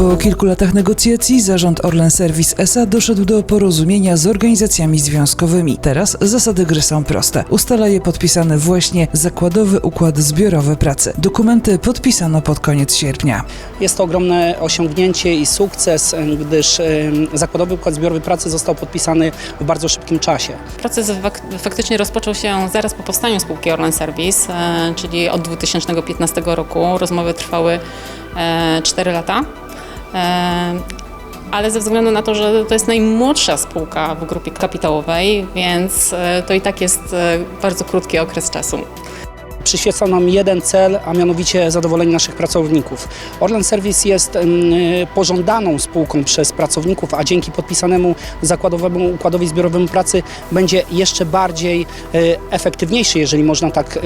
Po kilku latach negocjacji zarząd Orlen Service SA doszedł do porozumienia z organizacjami związkowymi. Teraz zasady gry są proste. Ustala je podpisany właśnie zakładowy układ zbiorowy pracy. Dokumenty podpisano pod koniec sierpnia. Jest to ogromne osiągnięcie i sukces, gdyż zakładowy układ zbiorowy pracy został podpisany w bardzo szybkim czasie. Proces fak- faktycznie rozpoczął się zaraz po powstaniu spółki Orlen Service, e, czyli od 2015 roku. Rozmowy trwały e, 4 lata. Ale ze względu na to, że to jest najmłodsza spółka w grupie kapitałowej, więc e, to i tak jest e, bardzo krótki okres czasu. Przyświeca nam jeden cel, a mianowicie zadowolenie naszych pracowników. Orlen Service jest em, pożądaną spółką przez pracowników, a dzięki podpisanemu zakładowemu układowi zbiorowemu pracy będzie jeszcze bardziej e, efektywniejszy, jeżeli można tak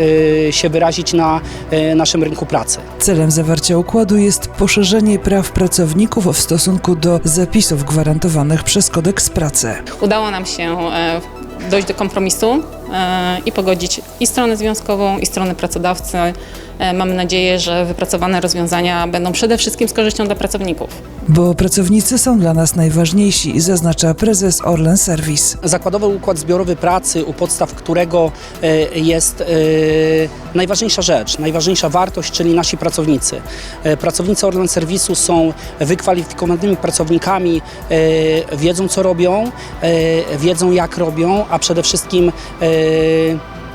e, się wyrazić, na e, naszym rynku pracy. Celem zawarcia układu jest poszerzenie praw pracowników w stosunku do zapisów gwarantowanych przez kodeks pracy. Udało nam się dojść do kompromisu i pogodzić i stronę związkową, i stronę pracodawcy. E, Mamy nadzieję, że wypracowane rozwiązania będą przede wszystkim z korzyścią dla pracowników. Bo pracownicy są dla nas najważniejsi, zaznacza prezes Orlen Service. Zakładowy układ zbiorowy pracy, u podstaw którego e, jest e, najważniejsza rzecz, najważniejsza wartość, czyli nasi pracownicy. Pracownicy Orlen Serwisu są wykwalifikowanymi pracownikami, wiedzą co robią, wiedzą jak robią, a przede wszystkim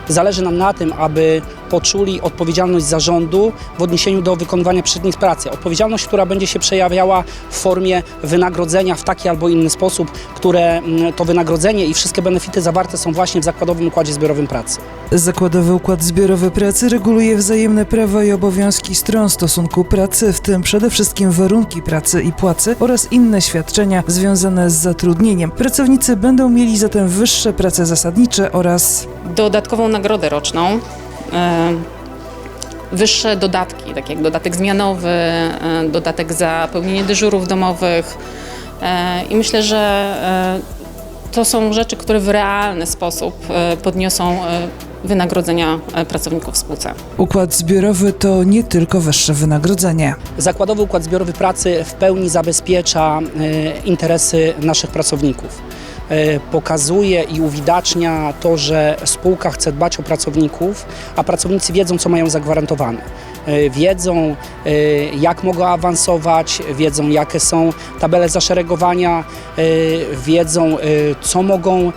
zależy nam na tym, aby poczuli odpowiedzialność zarządu w odniesieniu do wykonywania przez nich pracy. Odpowiedzialność, która będzie się przejawiała w formie wynagrodzenia w taki albo inny sposób, które mm, to wynagrodzenie i wszystkie benefity zawarte są właśnie w zakładowym układzie zbiorowym pracy. Zakładowy układ zbiorowy pracy reguluje wzajemne prawa i obowiązki stron stosunku pracy, w tym przede wszystkim warunki pracy i płacy oraz inne świadczenia związane z zatrudnieniem. Pracownicy będą mieli zatem wyższe prace zasadnicze oraz Dodatkową nagrodę roczną, wyższe dodatki, tak jak dodatek zmianowy, dodatek za pełnienie dyżurów domowych. I myślę, że to są rzeczy, które w realny sposób podniosą wynagrodzenia e, pracowników w spółce. układ zbiorowy to nie tylko wyższe wynagrodzenie. Zakładowy układ zbiorowy pracy w pełni zabezpiecza e, interesy naszych pracowników. E, Pokazuje i uwidacznia to, że spółka chce dbać o pracowników, a pracownicy wiedzą, co mają zagwarantowane. E, Wiedzą, e, jak mogą awansować, wiedzą, jakie są tabele zaszeregowania, wiedzą, co mogą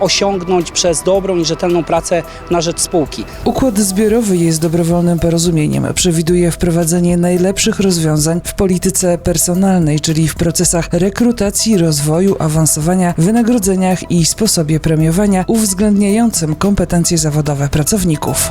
osiągnąć przez dobrą i rzetelną pracę na rzecz spółki. Układ zbiorowy jest dobrowolnym porozumieniem. Przewiduje wprowadzenie najlepszych rozwiązań w polityce personalnej, czyli w procesach rekrutacji, rozwoju, awansowania, wynagrodzeniach i sposobie premiowania uwzględniającym kompetencje zawodowe pracowników.